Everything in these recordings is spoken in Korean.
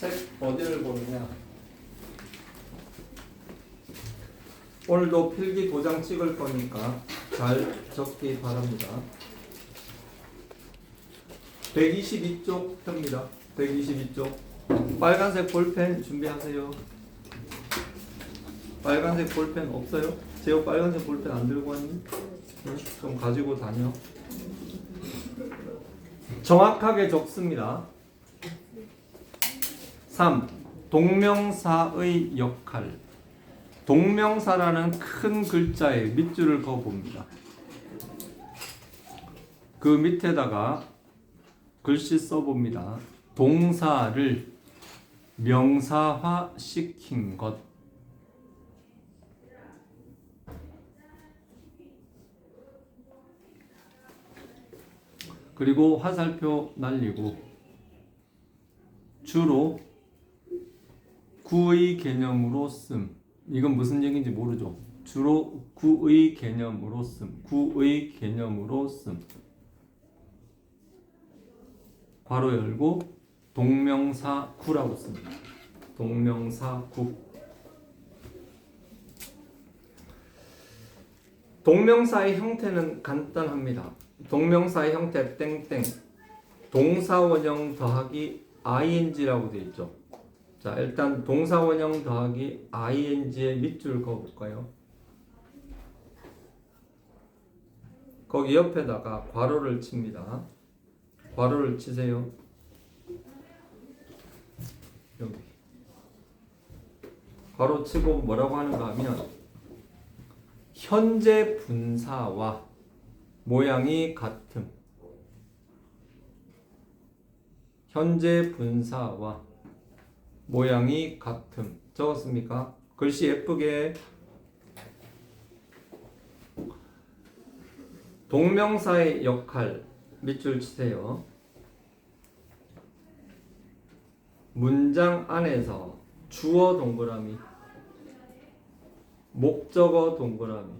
책 어디를 보느냐? 오늘도 필기 도장 찍을 거니까 잘 적기 바랍니다. 122쪽 듭니다. 122쪽. 빨간색 볼펜 준비하세요. 빨간색 볼펜 없어요? 제가 빨간색 볼펜 안 들고 왔니? 응? 좀 가지고 다녀. 정확하게 적습니다. 3. 동명사의 역할. 동명사라는 큰 글자에 밑줄을 그어 봅니다. 그 밑에다가 글씨 써 봅니다. 동사를 명사화 시킨 것. 그리고 화살표 날리고 주로 구의 개념으로 씀. 이건 무슨 얘기인지 모르죠. 주로 구의 개념으로 씀. 구의 개념으로 씀. 괄호 열고 동명사 구라고 씁니다. 동명사 구. 동명사의 형태는 간단합니다. 동명사의 형태 땡땡. 동사 원형 더하기 ing라고 되어 있죠. 자, 일단 동사 원형 더하기 ing의 밑줄 그어 볼까요? 거기 옆에다가 괄호를 칩니다. 괄호를 치세요. 여기. 괄호 치고 뭐라고 하는가 하면 현재 분사와 모양이 같음. 현재 분사와 모양이 같음. 적었습니까? 글씨 예쁘게. 동명사의 역할 밑줄 치세요. 문장 안에서 주어 동그라미, 목적어 동그라미,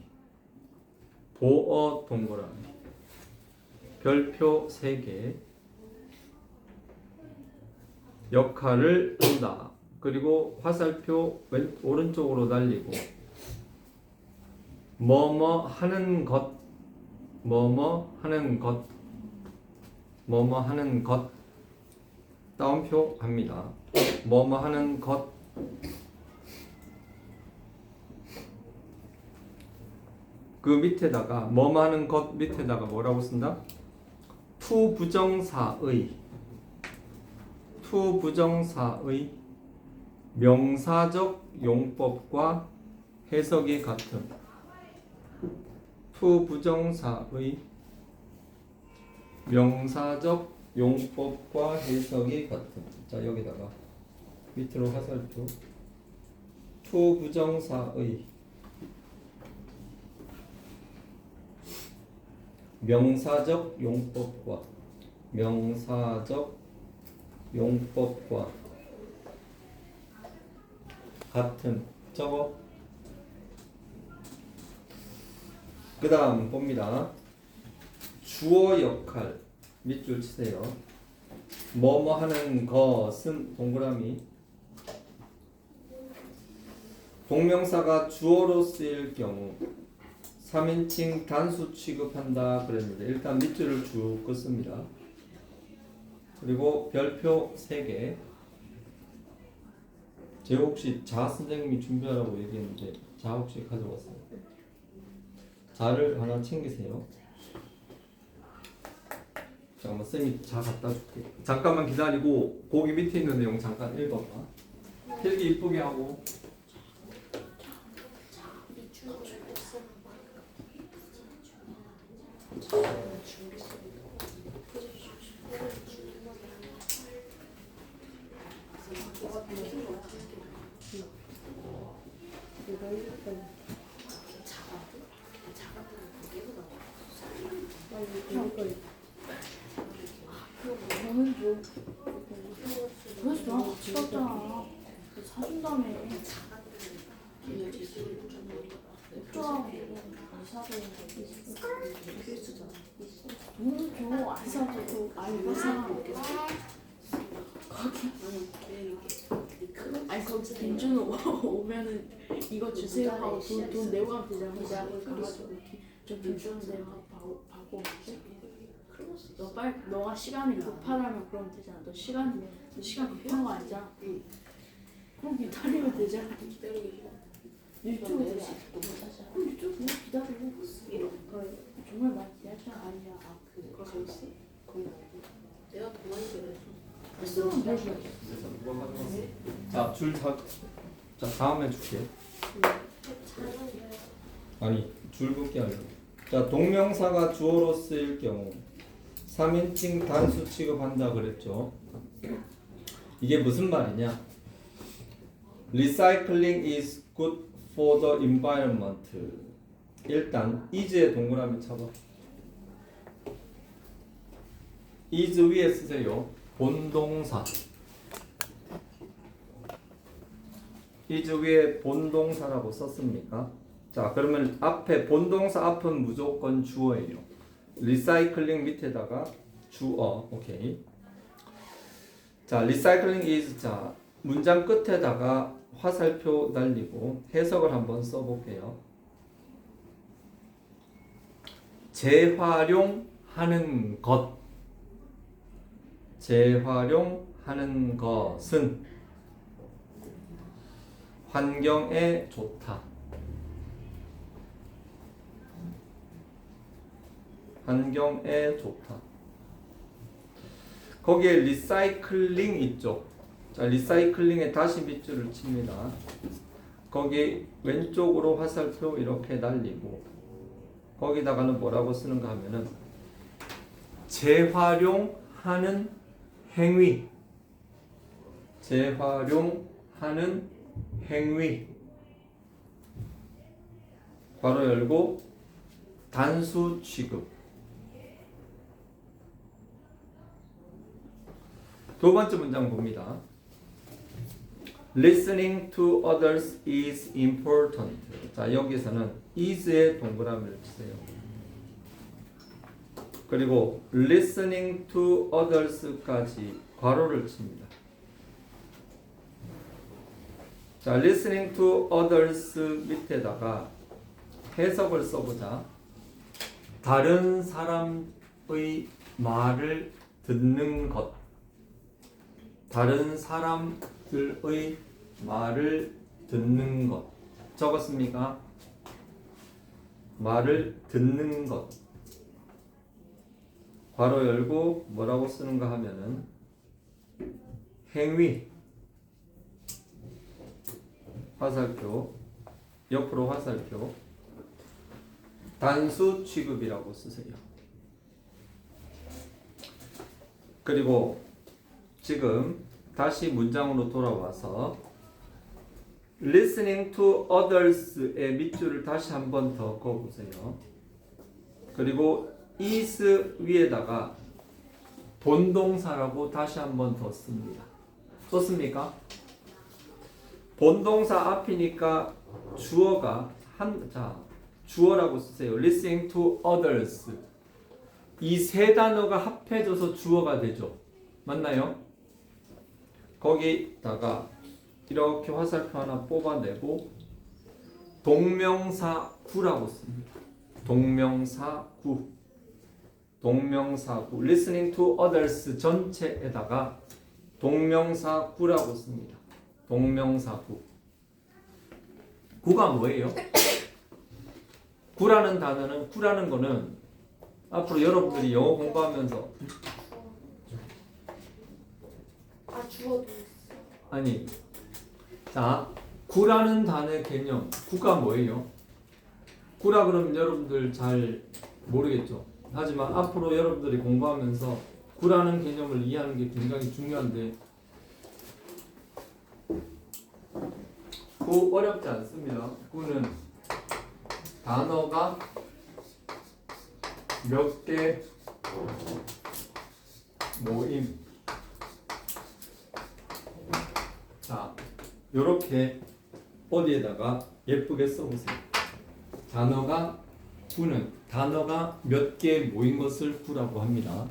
보어 동그라미, 별표 3개, 역할을 한다. 그리고 화살표 왼 오른쪽으로 날리고 뭐뭐 하는 것 뭐뭐 하는 것 뭐뭐 하는 것 따옴표 합니다. 뭐뭐 하는 것 그 밑에다가 뭐뭐 하는 것 밑에다가 뭐라고 쓴다? 투 부정사의 투 부정사의 명사적 용법과 해석이 같은 투 부정사의 명사적 용법과 해석이 같은. 자 여기다가 밑으로 화살표. 투 부정사의 명사적 용법과 명사적 용법과 같은 저거? 그 다음 봅니다. 주어 역할. 밑줄 치세요. 뭐뭐 하는 것은 동그라미. 동명사가 주어로 쓰일 경우 3인칭 단수 취급한다 그랬는데 일단 밑줄을 쭉 긋습니다 그리고 별표 3개. 제 혹시 자 선생님이 준비하라고 얘기했는데 자 혹시 가져왔어요? 자를 하나 챙기세요. 잠깐만 쌤이 자 갖다 줄게. 잠깐만 기다리고 거기 밑에 있는 내용 잠깐 읽어봐. 필기 이쁘게 하고 그래서 나 같이 갔잖아. 사준다며. 어쩌라고. 안 사도. 돈을 줘. 안 사도. 아니, 왜 사? 아니 거기 빈준 오면은 이거 주세요 하고 돈, 돈 내고 가면 되잖아. 그걸 가가지고 저 빈준 내가 바고 바고 올게. 너 빨리 너가 시간이 급하다면 그러면 되잖아. 너 시간 너 시간 급한 거 아니잖아. 그럼 기다리면 되잖아. 유튜브 시 그럼 유튜브 그냥 기다리고 정말 많이 기다렸잖아. 아니야. 아 그거 저기 있어? 거기 내가 더 많이 그랬어. 쓰면 되지. 자, 줄 다, 자, 다음에 줄게. 아니, 줄 긋기 하려고. 자, 동명사가 주어로 쓰일 경우 3인칭 단수 취급한다 그랬죠. 이게 무슨 말이냐? Recycling is good for the environment. 일단 is의 동그라미 쳐봐. is 위에 쓰세요. 본동사. is 위에 본동사라고 썼습니까? 자, 그러면 앞에 본동사 앞은 무조건 주어예요. 리사이클링 밑에다가 주어. 오케이. 자, 리사이클링 is 자, 문장 끝에다가 화살표 날리고 해석을 한번 써 볼게요. 재활용하는 것 재활용하는 것은 환경에 좋다. 환경에 좋다. 거기에 리사이클링 있죠. 자, 리사이클링에 다시 밑줄을 칩니다. 거기 왼쪽으로 화살표 이렇게 날리고 거기다가는 뭐라고 쓰는가 하면은 재활용하는 행위 재활용하는 행위 괄호 열고 단수 취급 두 번째 문장 봅니다. Listening to others is important. 자, 여기서는 is의 동그라미를 치세요. 그리고 listening to others까지 괄호를 칩니다. 자, listening to others 밑에다가 해석을 써보자. 다른 사람의 말을 듣는 것. 다른 사람들의 말을 듣는 것. 적었습니까? 말을 듣는 것. 괄호 열고 뭐라고 쓰는가 하면은 행위 화살표 옆으로 화살표 단수 취급이라고 쓰세요. 그리고 지금 다시 문장으로 돌아와서 listening to others의 밑줄을 다시 한 번더 그어보세요. 그리고 is 위에다가 본동사라고 다시 한 번 더 씁니다. 썼습니까? 본동사 앞이니까 주어가 한, 자, 주어라고 쓰세요. listening to others. 이 세 단어가 합해져서 주어가 되죠. 맞나요? 거기다가 이렇게 화살표 하나 뽑아내고 동명사구라고 씁니다. 동명사구. 동명사구. listening to others 전체에다가 동명사구라고 씁니다. 동명사구. 구가 뭐예요? 구라는 단어는 구라는 거는 앞으로 여러분들이 영어 공부하면서 아 주어도 아니 자 구라는 단어의 개념 구가 뭐예요? 구라 그러면 여러분들 잘 모르겠죠. 하지만 앞으로 여러분들이 공부하면서 구라는 개념을 이해하는 게 굉장히 중요한데 구 어렵지 않습니다. 구는 단어가 몇 개 모임 자, 요렇게 어디에다가 예쁘게 써보세요. 단어가 구는 단어가 몇 개 모인 것을 구라고 합니다.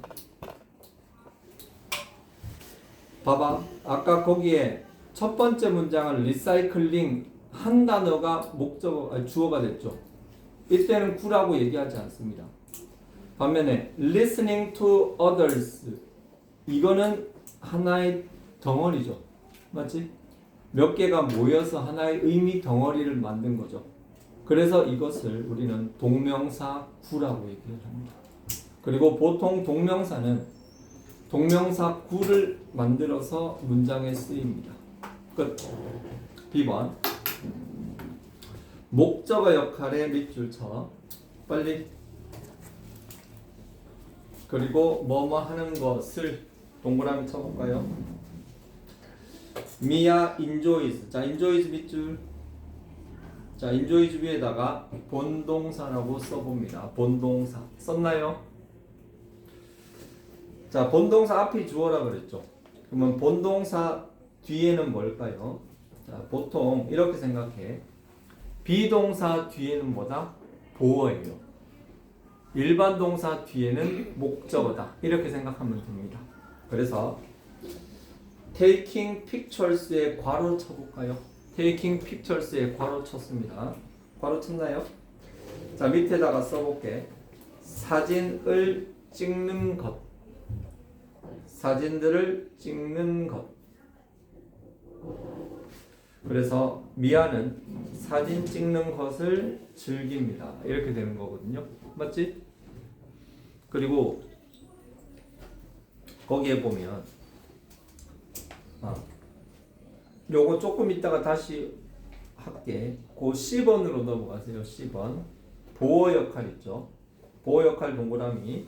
봐봐. 아까 거기에 첫 번째 문장은 리사이클링 한 단어가 목적 주어가 됐죠. 이때는 구라고 얘기하지 않습니다. 반면에 listening to others 이거는 하나의 덩어리죠. 맞지? 몇 개가 모여서 하나의 의미 덩어리를 만든 거죠. 그래서 이것을 우리는 동명사 구라고 얘기를 합니다. 그리고 보통 동명사는 동명사 구를 만들어서 문장에 쓰입니다. 끝. B번 목적어 역할의 밑줄 쳐. 빨리. 그리고 뭐뭐 하는 것을 동그라미 쳐볼까요? 미야 enjoys. 자, enjoys 밑줄. 자, enjoys 위에다가 본동사라고 써봅니다. 본동사. 썼나요? 자, 본동사 앞이 주어라 그랬죠. 그러면 본동사 뒤에는 뭘까요? 자, 보통 이렇게 생각해. 비동사 뒤에는 뭐다? 보어예요. 일반 동사 뒤에는 목적어다. 이렇게 생각하면 됩니다. 그래서 taking pictures에 괄호 쳐볼까요? taking pictures에 괄호 쳤습니다. 괄호 쳤나요? 자 밑에다가 써볼게. 사진을 찍는 것. 사진들을 찍는 것. 그래서 미아는 사진 찍는 것을 즐깁니다. 이렇게 되는 거거든요. 맞지? 그리고 거기에 보면 아, 요거 조금 있다가 다시 할게. 그 10번으로 넘어가세요. 10번. 보호 역할 있죠. 보호 역할 동그라미.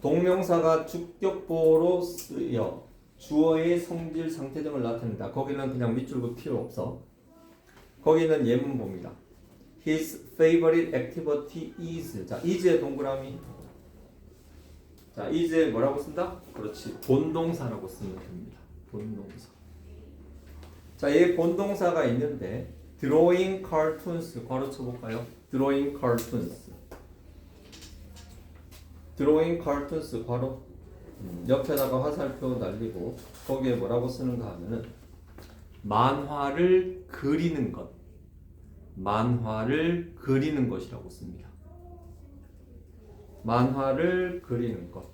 동명사가 주격 보호로 쓰여 주어의 성질 상태 등을 나타낸다. 거기는 그냥 밑줄도 필요 없어. 거기는 예문 봅니다. His favorite activity is. 자, is의 동그라미. 자, is에 뭐라고 쓴다? 그렇지. 본동사라고 쓰면 됩니다. 본동사. 자, 얘 본동사가 있는데 drawing 괄호 쳐볼까요? drawing cartoons 괄호 음, 옆에다가 화살표 날리고 거기에 뭐라고 쓰는가 하면은 만화를 그리는 것 만화를 그리는 것이라고 씁니다. 만화를 그리는 것.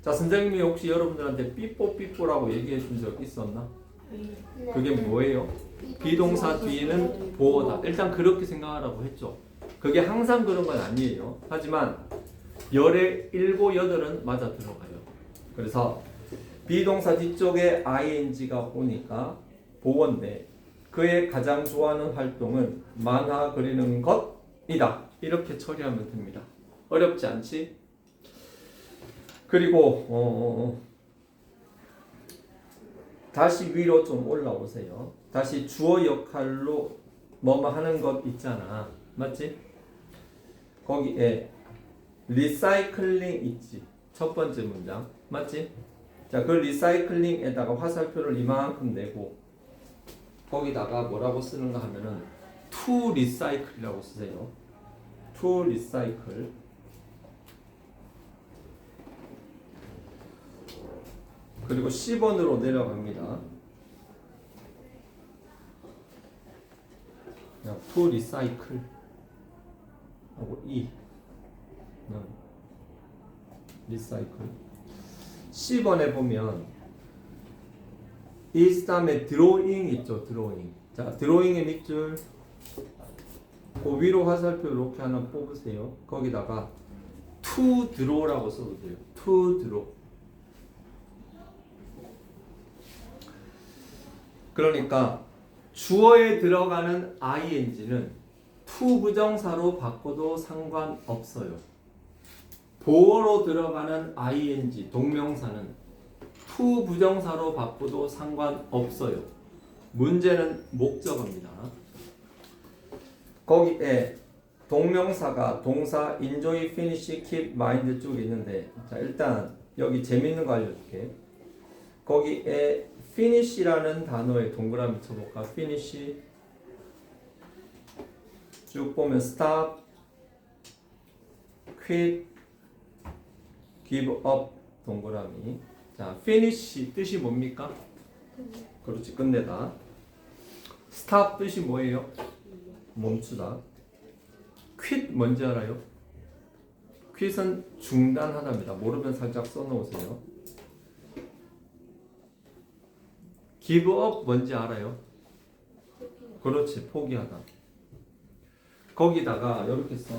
자, 선생님이 혹시 여러분들한테 삐뽀삐뽀라고 얘기해 준 적 있었나? 그게 뭐예요? 비동사 뒤에는 보어다. 일단 그렇게 생각하라고 했죠. 그게 항상 그런 건 아니에요. 하지만 열의 일곱 여덟은 맞아 들어가요. 그래서 비동사 뒤쪽에 ing가 오니까 보어인데 그의 가장 좋아하는 활동은 만화 그리는 것이다. 이렇게 처리하면 됩니다. 어렵지 않지? 그리고 어, 다시 위로 좀 올라오세요. 다시 주어 역할로 뭐뭐 하는 것 있잖아. 맞지? 거기에 리사이클링 있지. 첫 번째 문장. 맞지? 자, 그 리사이클링에다가 화살표를 이만큼 내고 거기다가 뭐라고 쓰는가 하면은 to recycle이라고 쓰세요. To recycle. 그리고 10번으로 내려갑니다. to recycle 하고 E 그냥 recycle 10번에 보면 is 다음에 drawing 있죠 drawing 자 drawing의 밑줄 그 위로 화살표 이렇게 하나 뽑으세요 거기다가 to draw라고 써도 돼요 to draw 그러니까 주어에 들어가는 ing는 to 부정사로 바꿔도 상관없어요. 보어로 들어가는 ing 동명사는 to 부정사로 바꿔도 상관없어요. 문제는 목적어입니다. 거기에 동명사가 동사 enjoy, finish, keep, mind 쭉 있는데 자 일단 여기 재밌는 거 알려줄게. 거기에 finish라는 단어에 동그라미 쳐볼까? finish 쭉 보면 stop, quit, give up 동그라미. 자, finish 뜻이 뭡니까? 그렇지 끝내다. stop 뜻이 뭐예요? 멈추다. quit 뭔지 알아요? quit은 중단하다입니다. 모르면 살짝 써놓으세요. up 뭔지 알아요? 그렇지 포기하다. 거기다가 이렇게 써.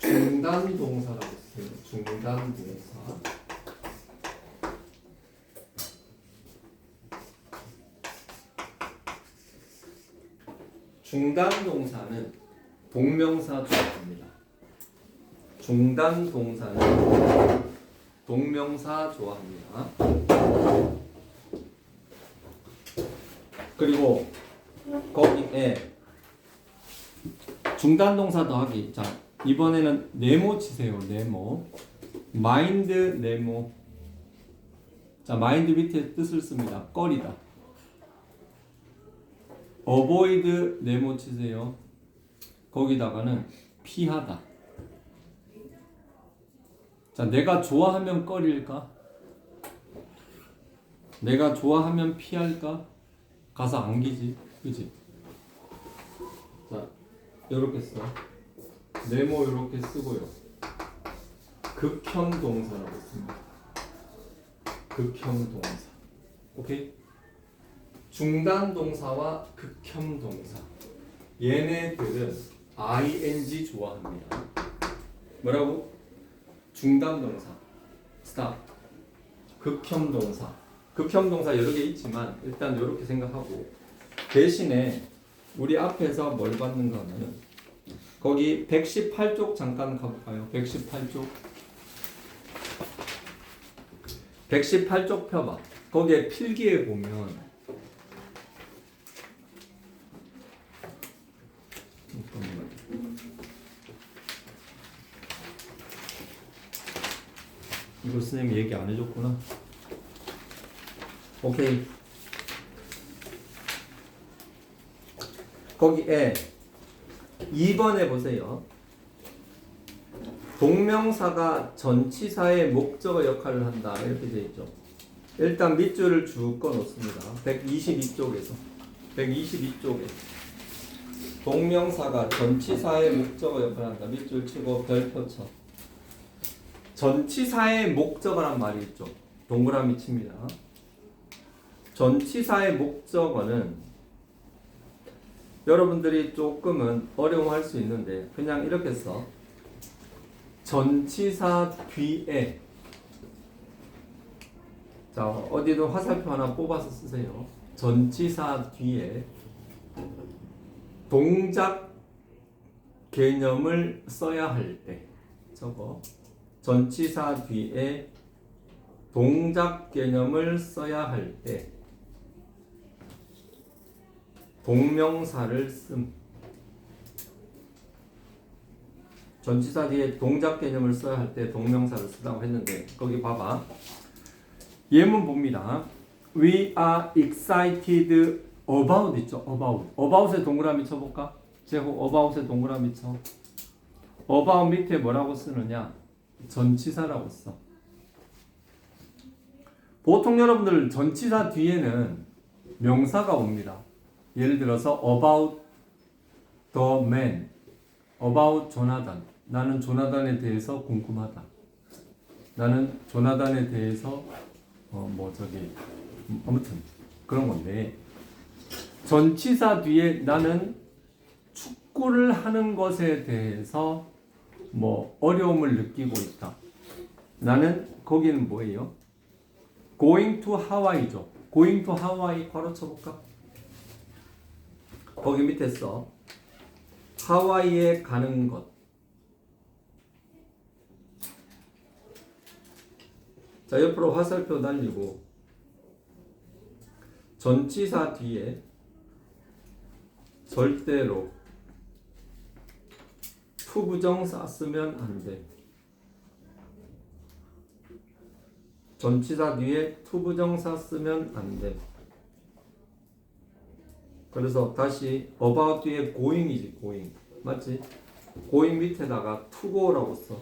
중단 동사라고 써요. 중단 동사. 중단 동사는 동명사 조합입니다. 중단 동사는 동명사 좋아합니다. 그리고 거기에 중단 동사 더하기. 자, 이번에는 네모 치세요. 네모. 마인드 네모. 자, 마인드 밑에 뜻을 씁니다. 꺼리다. 어보이드 네모 치세요. 거기다가는 피하다. 자, 내가 좋아하면 꺼릴까? 내가 좋아하면 피할까? 가서 안기지, 그지? 자, 요렇게 써. 네모 요렇게 쓰고요. 극형 동사라고 씁니다. 극형 동사. 오케이? 중단 동사와 극형 동사. 얘네들은 ing 좋아합니다. 뭐라고? 중단 동사. stop. 극형 동사. 극형 동사 여러 개 있지만 일단 이렇게 생각하고 대신에 우리 앞에서 뭘 받는가 하면은 거기 118쪽 잠깐 가볼까요? 118쪽 118쪽 펴봐 거기에 필기에 보면 잠깐만. 이거 선생님 얘기 안 해줬구나 오케이 거기에 2번에 보세요. 동명사가 전치사의 목적어 역할을 한다. 이렇게 되어 있죠. 일단 밑줄을 쭉 꺼놓습니다. 122쪽에서. 122쪽에. 동명사가 전치사의 목적어 역할을 한다. 밑줄 치고 별표 쳐. 전치사의 목적어란 말이 있죠. 동그라미 칩니다. 전치사의 목적어는 여러분들이 조금은 어려워할 수 있는데 그냥 이렇게 써 전치사 뒤에 자 어디든 화살표 하나 뽑아서 쓰세요 전치사 뒤에 동작 개념을 써야 할 때 저거 전치사 뒤에 동작 개념을 써야 할 때 동명사를 씀. 전치사 뒤에 동작 개념을 써야 할 때 동명사를 쓰라고 했는데 거기 봐봐. 예문 봅니다. We are excited about 있죠. about. about에 동그라미 쳐볼까? 제호 about에 동그라미 쳐. about 밑에 뭐라고 쓰느냐? 전치사라고 써. 보통 여러분들 전치사 뒤에는 명사가 옵니다. 예를 들어서 about the man, about 조나단. 나는 조나단에 대해서 궁금하다. 나는 조나단에 대해서 어 뭐 저기 음, 아무튼 그런 건데 전치사 뒤에 나는 축구를 하는 것에 대해서 뭐 어려움을 느끼고 있다. 나는 거기는 뭐예요? going to Hawaii죠. going to Hawaii 바로 쳐볼까? 거기 밑에 써 하와이에 가는 것. 자 옆으로 화살표 달리고 전치사 뒤에 절대로 투부정사 쓰면 안 돼. 전치사 뒤에 투부정사 쓰면 안 돼. 그래서 다시 about 뒤에 going이지 going 맞지? 고잉 밑에다가 to go라고 써.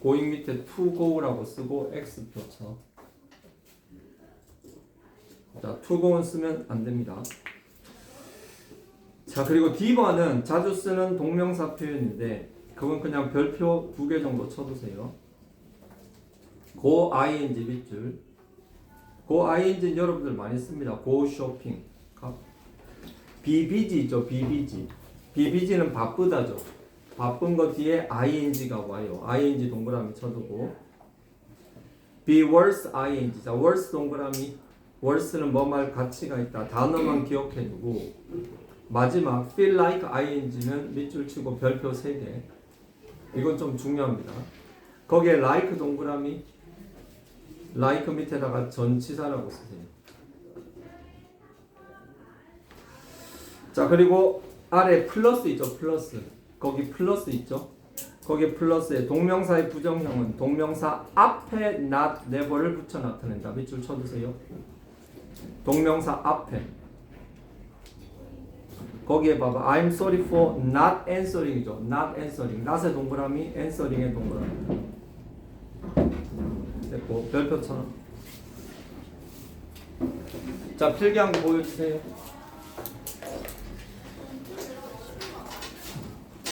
고잉 밑에 to go라고 쓰고 x표 쳐. 자, to go는 쓰면 안 됩니다. 자, 그리고 D번은 자주 쓰는 동명사 표현인데 그건 그냥 별표 두 개 정도 쳐두세요. go ing 밑줄. go ing는 여러분들 많이 씁니다. go shopping. busy. be busy는 바쁘다죠. 바쁜 거 뒤에 ing가 와요. ing 동그라미 쳐두고. be worse ing. 자, worse 동그라미. worse는 뭐 말 가치가 있다. 단어만 기억해두고. 마지막 feel like ing는 밑줄 치고 별표 3개. 이건 좀 중요합니다. 거기에 like 동그라미 like 밑에다가 전치사라고 쓰세요. 자 그리고 아래 플러스 있죠 플러스 거기 플러스 있죠 거기 플러스에 동명사의 부정형은 동명사 앞에 not never를 붙여 나타낸다 밑줄 쳐주세요 동명사 앞에 거기에 봐봐 I'm sorry for not answering이죠 not answering not의 동그라미 answering의 동그라미 됐고 별표처럼 자 필기한 거 보여주세요